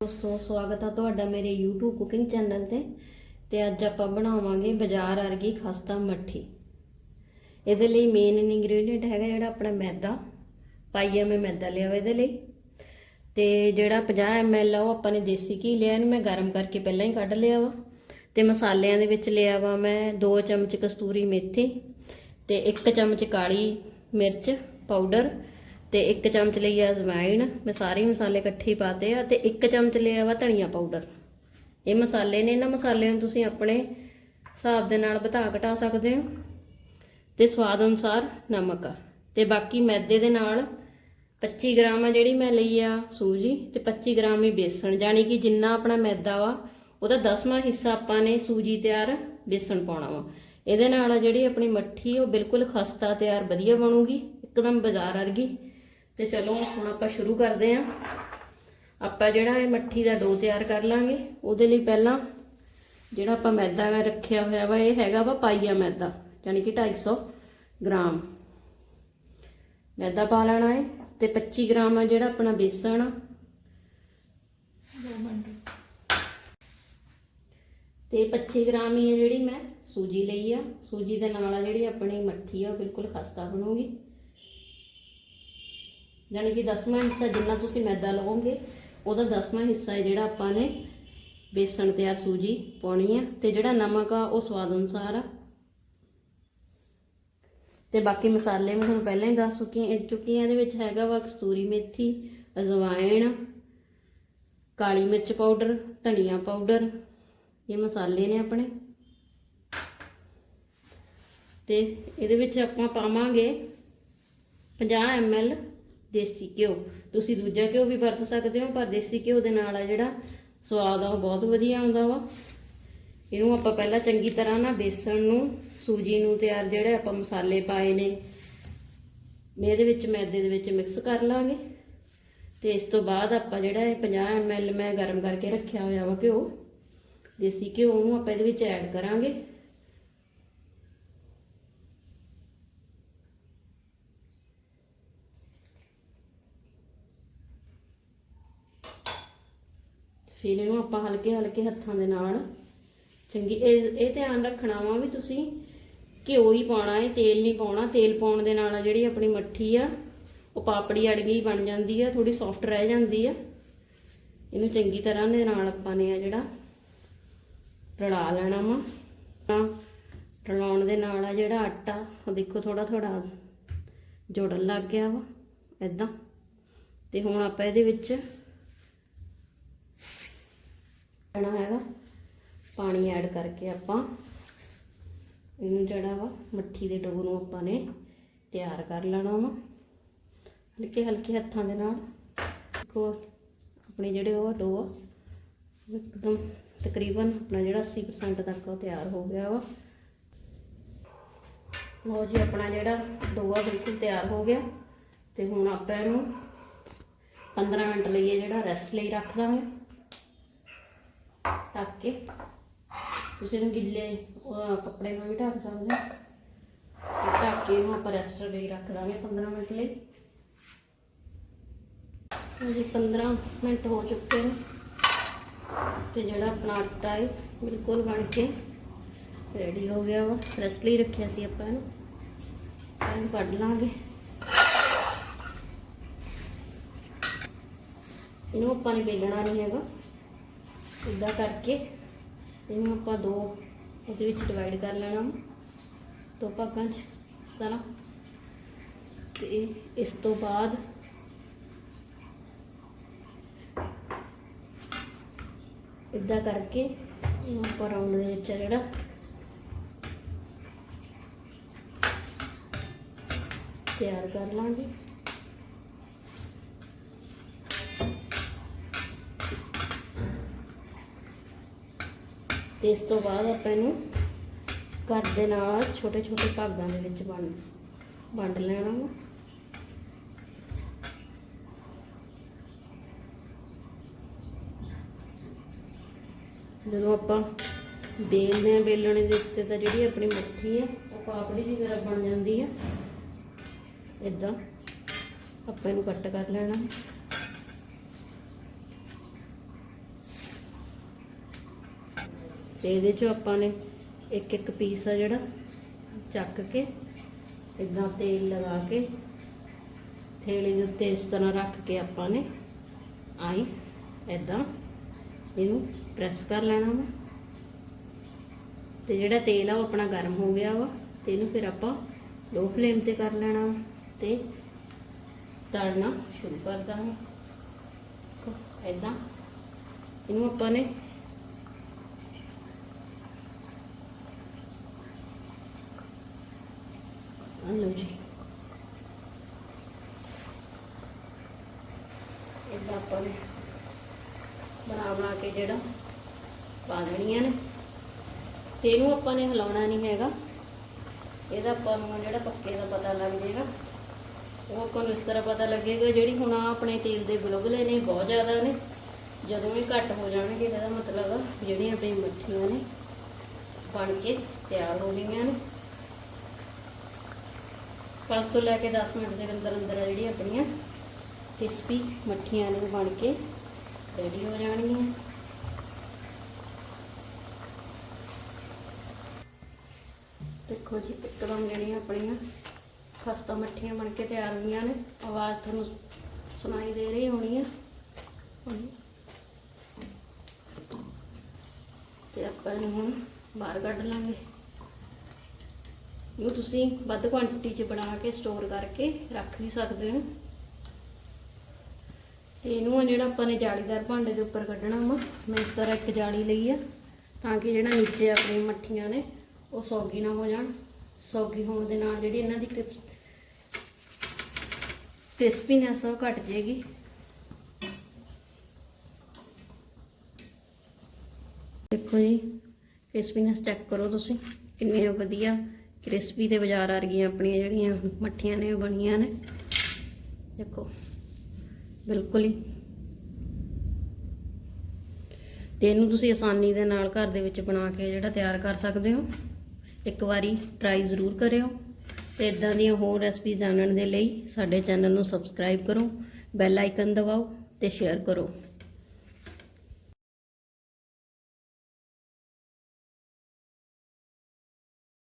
ਦੋਸਤੋ, ਸਵਾਗਤ ਹੈ ਤੁਹਾਡਾ ਮੇਰੇ YouTube ਕੁਕਿੰਗ ਚੈਨਲ ਤੇ ਤੇ ਅੱਜ ਆਪਾਂ ਬਣਾਵਾਂਗੇ ਬਾਜ਼ਾਰ ਵਰਗੀ ਖਸਤਾ ਮੱਠੀ। ਇਹਦੇ ਲਈ ਮੇਨ ਇਨਗਰੀਡੀਅੰਟ ਹੈਗਾ ਜਿਹੜਾ ਆਪਣਾ ਮੈਦਾ, ਪਾਈਆ ਮੈਂ ਮੈਦਾ ਲਿਆ ਵਾ ਇਹਦੇ ਲਈ। ਤੇ ਜਿਹੜਾ 50 ml ਆ ਉਹ ਆਪਾਂ ਨੇ ਦੇਸੀ ਘੀ ਲਿਆ, ਇਹਨੂੰ ਮੈਂ ਗਰਮ ਕਰਕੇ ਪਹਿਲਾਂ ਹੀ ਕੱਢ ਲਿਆ ਵਾ। ਤੇ ਮਸਾਲਿਆਂ ਦੇ ਵਿੱਚ ਲਿਆ ਵਾ ਮੈਂ 2 ਚਮਚ ਕਸਤੂਰੀ ਮੇਥੀ ਤੇ 1 ਚਮਚ ਕਾਲੀ ਮਿਰਚ ਪਾਊਡਰ ਤੇ ਇੱਕ ਚਮਚ ਲਈ ਆ ਅਜਵਾਇਣ, ਮੈਂ ਸਾਰੇ ਮਸਾਲੇ ਇਕੱਠੇ ਪਾਤੇ ਆ ਤੇ ਇੱਕ ਚਮਚ ਲਿਆ ਵਾ ਧਨੀਆ ਪਾਊਡਰ। ਇਹ ਮਸਾਲੇ ਨੇ, ਇਹਨਾਂ ਮਸਾਲਿਆਂ ਨੂੰ ਤੁਸੀਂ ਆਪਣੇ ਹਿਸਾਬ ਦੇ ਨਾਲ ਵਧਾ ਘਟਾ ਸਕਦੇ ਹੋ ਤੇ ਸਵਾਦ ਅਨੁਸਾਰ ਨਮਕ ਤੇ ਬਾਕੀ ਮੈਦੇ ਦੇ ਨਾਲ 25 ਗ੍ਰਾਮ ਆ ਜਿਹੜੀ ਮੈਂ ਲਈ ਆ ਸੂਜੀ ਤੇ 25 ਗ੍ਰਾਮ ਹੀ ਬੇਸਣ। ਜਾਨੀ ਕਿ ਜਿੰਨਾ ਆਪਣਾ ਮੈਦਾ ਵਾ, ਉਹਦਾ 10ਵਾਂ ਹਿੱਸਾ ਆਪਾਂ ਨੇ ਸੂਜੀ ਤਿਆਰ ਬੇਸਣ ਪਾਉਣਾ ਵਾ। ਇਹਦੇ ਨਾਲ ਜਿਹੜੀ ਆਪਣੀ ਮੱਠੀ, ਉਹ ਬਿਲਕੁਲ ਖਸਤਾ ਤਿਆਰ ਵਧੀਆ ਬਣੂਗੀ, ਇੱਕਦਮ ਬਾਜ਼ਾਰ ਵਰਗੀ। ਤੇ ਚਲੋ, ਹੁਣ ਆਪਾਂ ਸ਼ੁਰੂ ਕਰਦੇ ਆਂ ਆਪਾਂ ਜਿਹੜਾ ਇਹ ਮੱਠੀ ਦਾ ਡੋ ਤਿਆਰ ਕਰ ਲਾਂਗੇ। ਉਹਦੇ ਲਈ ਪਹਿਲਾਂ ਜਿਹੜਾ ਆਪਾਂ ਮੈਦਾ ਵਾ ਰੱਖਿਆ ਹੋਇਆ ਵਾ, ਇਹ ਹੈਗਾ ਵਾ ਪਾਈਆ ਮੈਦਾ, ਯਾਨੀ ਕਿ 250 ਗ੍ਰਾਮ। ਮੈਦਾ ਪਾ ਲੈਣਾ ਹੈ ਤੇ 25 ਗ੍ਰਾਮ ਆ ਜਿਹੜਾ ਆਪਣਾ ਬੇਸਣ। ਆ ਤੇ 25 ਗ੍ਰਾਮ ਹੀ ਆ ਜਿਹੜੀ ਮੈਂ ਸੂਜੀ ਲਈ ਆ। ਸੂਜੀ ਦੇ ਨਾਲ ਆ ਜਿਹੜੀ ਆਪਣੀ ਮੱਠੀ ਆ, ਉਹ ਬਿਲਕੁਲ ਖਸਤਾ ਬਣੂਗੀ। ਯਾਨੀ ਕਿ 10ਵਾਂ ਹਿੱਸਾ ਜਿੰਨਾ ਤੁਸੀਂ ਮੈਦਾ ਲਵੋਗੇ, ਉਹਦਾ 10ਵਾਂ ਹਿੱਸਾ ਹੈ ਜਿਹੜਾ ਆਪਾਂ ਨੇ ਬੇਸਣ ਤਿਆਰ ਸੂਜੀ ਪਾਉਣੀ ਆ, ਤੇ ਜਿਹੜਾ ਨਮਕ ਆ ਉਹ ਸਵਾਦ ਅਨੁਸਾਰ ਆ। ਤੇ ਬਾਕੀ ਮਸਾਲੇ ਮੈਂ ਤੁਹਾਨੂੰ ਪਹਿਲਾਂ ਹੀ ਦੱਸ ਚੁੱਕੀ ਚੁੱਕੀ ਹਾਂ, ਇਹਦੇ ਵਿੱਚ ਹੈਗਾ ਵਾ ਕਸਤੂਰੀ ਮੇਥੀ, ਅਜਵਾਇਣ, ਕਾਲੀ ਮਿਰਚ ਪਾਊਡਰ, ਧਨੀਆ ਪਾਊਡਰ, ਇਹ ਮਸਾਲੇ ਨੇ ਆਪਣੇ। ਤੇ ਇਹਦੇ ਵਿੱਚ ਆਪਾਂ ਪਾਵਾਂਗੇ 50 ml ਦੇਸੀ ਘਿਓ। ਤੁਸੀਂ ਦੂਜਾ ਘਿਓ ਵੀ ਵਰਤ ਸਕਦੇ ਹੋ, ਪਰ ਦੇਸੀ ਘਿਓ ਦੇ ਨਾਲ ਆ ਜਿਹੜਾ ਸਵਾਦ ਆ, ਉਹ ਬਹੁਤ ਵਧੀਆ ਆਉਂਦਾ ਵਾ। ਇਹਨੂੰ ਆਪਾਂ ਪਹਿਲਾਂ ਚੰਗੀ ਤਰ੍ਹਾਂ ਨਾ ਬੇਸਣ ਨੂੰ, ਸੂਜੀ ਨੂੰ ਤਿਆਰ ਜਿਹੜੇ ਆਪਾਂ ਮਸਾਲੇ ਪਾਏ ਨੇ ਇਹਦੇ ਵਿੱਚ ਮੈਦੇ ਦੇ ਵਿੱਚ ਮਿਕਸ ਕਰ ਲਾਂਗੇ। ਤੇ ਇਸ ਤੋਂ ਬਾਅਦ ਆਪਾਂ ਜਿਹੜਾ ਇਹ 50 ml ਮੈਂ ਗਰਮ ਕਰਕੇ ਰੱਖਿਆ ਹੋਇਆ ਵਾ ਘਿਓ, ਦੇਸੀ ਘਿਓ ਨੂੰ ਆਪਾਂ ਇਹਦੇ ਵਿੱਚ ਐਡ ਕਰਾਂਗੇ। ਫਿਰ ਇਹਨੂੰ ਆਪਾਂ ਹਲਕੇ ਹਲਕੇ ਹੱਥਾਂ ਦੇ ਨਾਲ ਚੰਗੀ ਇਹ ਇਹ ਧਿਆਨ ਰੱਖਣਾ ਵਾ ਵੀ ਤੁਸੀਂ ਘਿਓ ਹੀ ਪਾਉਣਾ ਹੈ ਤੇਲ ਨਹੀਂ ਪਾਉਣਾ। ਤੇਲ ਪਾਉਣ ਦੇ ਨਾਲ ਜਿਹੜੀ ਆਪਣੀ ਮੱਠੀ ਆ, ਉਹ ਪਾਪੜੀ ਅੜਗੀ ਬਣ ਜਾਂਦੀ ਆ ਥੋੜੀ ਸੌਫਟ ਰਹਿ ਜਾਂਦੀ ਆ। ਇਹਨੂੰ ਚੰਗੀ ਤਰ੍ਹਾਂ ਦੇ ਨਾਲ ਆਪਾਂ ਨੇ ਆ ਜਿਹੜਾ ਰਲਾ ਲੈਣਾ ਵਾ। ਤਾਂ ਰਲਾਉਣ ਦੇ ਨਾਲ ਆ ਜਿਹੜਾ ਆਟਾ, ਉਹ ਦੇਖੋ ਥੋੜਾ ਥੋੜਾ ਜੁੜਨ ਲੱਗ ਗਿਆ ਵਾ ਇਦਾਂ ਤੇ ਹੁਣ ਆਪਾਂ ਇਹਦੇ ਵਿੱਚ ਲੈਣਾ ਹੈਗਾ। ਪਾਣੀ ਐਡ ਕਰਕੇ ਆਪਾਂ ਇਹਨੂੰ ਜਿਹੜਾ ਵਾ, ਮੱਠੀ ਦੇ ਡੋ ਨੂੰ ਆਪਾਂ ਨੇ ਤਿਆਰ ਕਰ ਲੈਣਾ ਵਾ। ਹਲਕੇ ਹਲਕੇ ਹੱਥਾਂ ਦੇ ਨਾਲ। ਦੇਖੋ, ਆਪਣੇ ਜਿਹੜੇ ਉਹ ਡੋ ਆ ਇੱਕਦਮ ਤਕਰੀਬਨ ਆਪਣਾ ਜਿਹੜਾ 80% ਤੱਕ ਉਹ ਤਿਆਰ ਹੋ ਗਿਆ ਵਾ। ਲਓ ਜੀ, ਆਪਣਾ ਜਿਹੜਾ ਡੋ ਬਿਲਕੁਲ ਤਿਆਰ ਹੋ ਗਿਆ। ਤੇ ਹੁਣ ਆਪਾਂ ਇਹਨੂੰ 15 ਮਿੰਟ ਲਈ ਜਿਹੜਾ ਰੈਸਟ ਲਈ ਰੱਖ ਦਾਂਗੇ। ਢੱਕ ਕੇ। ਤੁਸੀਂ ਇਹਨੂੰ ਗਿੱਲੇ ਕੱਪੜੇ ਨਾਲ ਵੀ ਢੱਕ ਸਕਦੇ ਹੋ। ਢੱਕ ਕੇ ਇਹਨੂੰ ਆਪਾਂ ਰੈਸਟ ਲਈ ਰੱਖ ਦਾਂਗੇ 15 ਮਿੰਟ ਲਈ। ਜੀ 15 ਮਿੰਟ ਹੋ ਚੁੱਕੇ ਨੇ। ਤੇ ਜਿਹੜਾ ਆਪਣਾ ਆਟਾ ਹੈ, ਬਿਲਕੁਲ ਬਣ ਕੇ ਰੈਡੀ ਹੋ ਗਿਆ ਵਾ। ਰੈਸਟ ਲਈ ਰੱਖਿਆ ਸੀ ਆਪਾਂ ਇਹਨੂੰ। ਇਹਨੂੰ ਕੱਢ ਲਾਂਗੇ। ਇਹਨੂੰ ਆਪਾਂ ਨੇ ਵੇਲਣਾ ਨਹੀਂ ਹੈਗਾ। ਇਦਾਂ ਕਰਕੇ ਇਹਨੂੰ ਆਪਾਂ ਦੋ ਇਹਦੇ ਵਿੱਚ ਡਿਵਾਈਡ ਕਰ ਲੈਣਾ ਦੋ ਭਾਗਾਂ 'ਚ ਇਸ ਤਰ੍ਹਾਂ ਤੇ ਇਸ ਤੋਂ ਬਾਅਦ ਇਦਾਂ ਕਰਕੇ ਇਹਨੂੰ ਆਪਾਂ ਰਾਉਂਡ ਦੇ ਵਿੱਚ ਜਿਹੜਾ। ਤਿਆਰ ਕਰ ਲਾਂਗੇ। ਤੇ ਇਸ ਤੋਂ ਬਾਅਦ ਆਪਾਂ ਇਹਨੂੰ ਘਰ ਦੇ ਨਾਲ ਛੋਟੇ ਛੋਟੇ ਭਾਗਾਂ ਦੇ ਵਿੱਚ ਵੰਡ ਵੰਡ ਲੈਣਾ ਵਾ। ਜਦੋਂ ਆਪਾਂ ਬੇਲਦੇ ਆ ਬੇਲਣੇ ਦੇ ਉੱਤੇ ਤਾਂ ਜਿਹੜੀ ਆਪਣੀ ਮੱਠੀ ਆ ਉਹ ਪਾਪੜੀ ਦੀ ਤਰ੍ਹਾਂ ਬਣ ਜਾਂਦੀ ਹੈ। ਇਦਾਂ ਆਪਾਂ ਇਹਨੂੰ ਕੱਟ ਕਰ ਲੈਣਾ। ਤੇ ਇਹਦੇ ਚੋਂ ਆਪਾਂ ਨੇ ਇੱਕ ਇੱਕ ਪੀਸ ਆ ਜਿਹੜਾ, ਚੱਕ ਕੇ ਇਦਾਂ ਤੇਲ ਲਗਾ ਕੇ ਥੇਲੇ ਦੇ ਉੱਤੇ ਇਸ ਤਰ੍ਹਾਂ ਰੱਖ ਕੇ ਆਪਾਂ ਨੇ ਆਈ ਇਦਾਂ ਇਹਨੂੰ ਪ੍ਰੈਸ ਕਰ ਲੈਣਾ ਵਾ। ਤੇ ਜਿਹੜਾ ਤੇਲ ਆ ਉਹ ਆਪਣਾ ਗਰਮ ਹੋ ਗਿਆ ਵਾ ਤੇ ਇਹਨੂੰ ਫਿਰ ਆਪਾਂ ਲੋ ਫਲੇਮ ਤੇ ਕਰ ਲੈਣਾ ਵਾ ਤੇ ਤਲਣਾ ਸ਼ੁਰੂ ਕਰ ਦਾਂਗੇ। ਇਦਾਂ ਇਹਨੂੰ ਆਪਾਂ ਨੇ ਲਓ ਜੀ। ਇਦਾਂ ਆਪਾਂ ਨੇ ਬਣਾ ਬਣਾ ਕੇ ਜਿਹੜਾ ਪਾ ਦੇਣੀਆਂ ਨੇ। ਤੇ ਇਹਨੂੰ ਆਪਾਂ ਨੇ ਹਿਲਾਉਣਾ ਨਹੀਂ ਹੈਗਾ। ਇਹਦਾ ਆਪਾਂ ਨੂੰ ਜਿਹੜਾ ਪੱਕੇ ਦਾ ਪਤਾ ਲੱਗ ਜਾਏਗਾ। ਉਹ ਆਪਾਂ ਨੂੰ ਇਸ ਤਰ੍ਹਾਂ ਪਤਾ ਲੱਗੇਗਾ ਜਿਹੜੀ ਹੁਣ ਆਪਣੇ ਤੇਲ ਦੇ ਗੁਲਗੁਲੇ ਨੇ, ਬਹੁਤ ਜ਼ਿਆਦਾ ਨੇ। ਜਦੋਂ ਇਹ ਘੱਟ ਹੋ ਜਾਣਗੇ, ਇਹਦਾ ਮਤਲਬ ਜਿਹੜੀਆਂ ਆਪਣੀ ਮੱਠੀਆਂ ਨੇ ਬਣ ਕੇ ਤਿਆਰ ਹੋ ਗਈਆਂ ਨੇ। ਪੰਜ ਤੋਂ ਲੈ ਕੇ 10 ਮਿੰਟ ਦੇ ਅੰਦਰ ਅੰਦਰ ਆ ਜਿਹੜੀਆਂ ਆਪਣੀਆਂ ਕ੍ਰਿਸਪੀ ਮੱਠੀਆਂ ਨੇ ਬਣ ਕੇ ਰੈਡੀ ਹੋ ਜਾਣਗੀਆਂ। ਦੇਖੋ ਜੀ, ਇੱਕਦਮ ਜਿਹੜੀਆਂ ਆਪਣੀਆਂ ਖਸਤਾ ਮੱਠੀਆਂ ਬਣ ਕੇ ਤਿਆਰ ਹੋਈਆਂ ਨੇ। ਆਵਾਜ਼ ਤੁਹਾਨੂੰ ਸੁਣਾਈ ਦੇ ਰਹੀ ਹੋਣੀ ਆ। ਹੋਣੀ। ਤੇ ਆਪਾਂ ਇਹਨੂੰ ਹੁਣ ਬਾਹਰ ਕੱਢ ਲਾਂਗੇ। ਇਹ ਤੁਸੀਂ ਵੱਧ ਕੁਆਂਟੀਟੀ 'ਚ ਬਣਾ ਕੇ ਸਟੋਰ ਕਰਕੇ ਰੱਖ ਵੀ ਸਕਦੇ ਹੋ। ਤੇ ਇਹਨੂੰ ਆ ਜਿਹੜਾ ਆਪਾਂ ਨੇ ਜਾਲੀਦਾਰ ਭਾਂਡੇ ਦੇ ਉੱਪਰ ਕੱਢਣਾ ਵਾ, ਮੈਂ ਇਸ ਤਰ੍ਹਾਂ ਇੱਕ ਜਾਲੀ ਲਈ ਆ, ਤਾਂ ਕਿ ਜਿਹੜਾ ਨੀਚੇ ਆਪਣੀ ਮੱਠੀਆਂ ਨੇ, ਉਹ ਸੌਗੀ ਨਾ ਹੋ ਜਾਣ। ਸੌਗੀ ਹੋਣ ਦੇ ਨਾਲ ਜਿਹੜੀ ਇਹਨਾਂ ਦੀ ਕ੍ਰਿਸਪੀਨੈਸ ਉਹ ਘਟ ਜਾਏਗੀ। ਦੇਖੋ ਜੀ ਕ੍ਰਿਸਪੀਨੈਸ ਚੈੱਕ ਕਰੋ ਤੁਸੀਂ, ਕਿੰਨੀਆਂ ਵਧੀਆ ਕ੍ਰਿਸਪੀ ਤੇ ਬਾਜ਼ਾਰ ਆ ਰਹੀਆਂ ਆਪਣੀਆਂ ਜਿਹੜੀਆਂ ਮੱਠੀਆਂ ਨੇ ਉਹ ਬਣੀਆਂ ਨੇ। ਦੇਖੋ, ਬਿਲਕੁਲ ਹੀ। ਤੇ ਇਹਨੂੰ ਤੁਸੀਂ ਆਸਾਨੀ ਦੇ ਨਾਲ ਘਰ ਦੇ ਵਿੱਚ ਬਣਾ ਕੇ ਜਿਹੜਾ ਤਿਆਰ ਕਰ ਸਕਦੇ ਹੋ, ਇੱਕ ਵਾਰੀ ਟਰਾਈ ਜ਼ਰੂਰ ਕਰਿਓ। ਤੇ ਇਦਾਂ ਦੀਆਂ ਹੋਰ ਰੈਸਪੀ ਜਾਣਨ ਦੇ ਲਈ ਸਾਡੇ ਚੈਨਲ ਨੂੰ ਸਬਸਕ੍ਰਾਈਬ ਕਰੋ ਬੈਲ ਆਈਕਨ ਦਬਾਓ ਤੇ ਸ਼ੇਅਰ ਕਰੋ।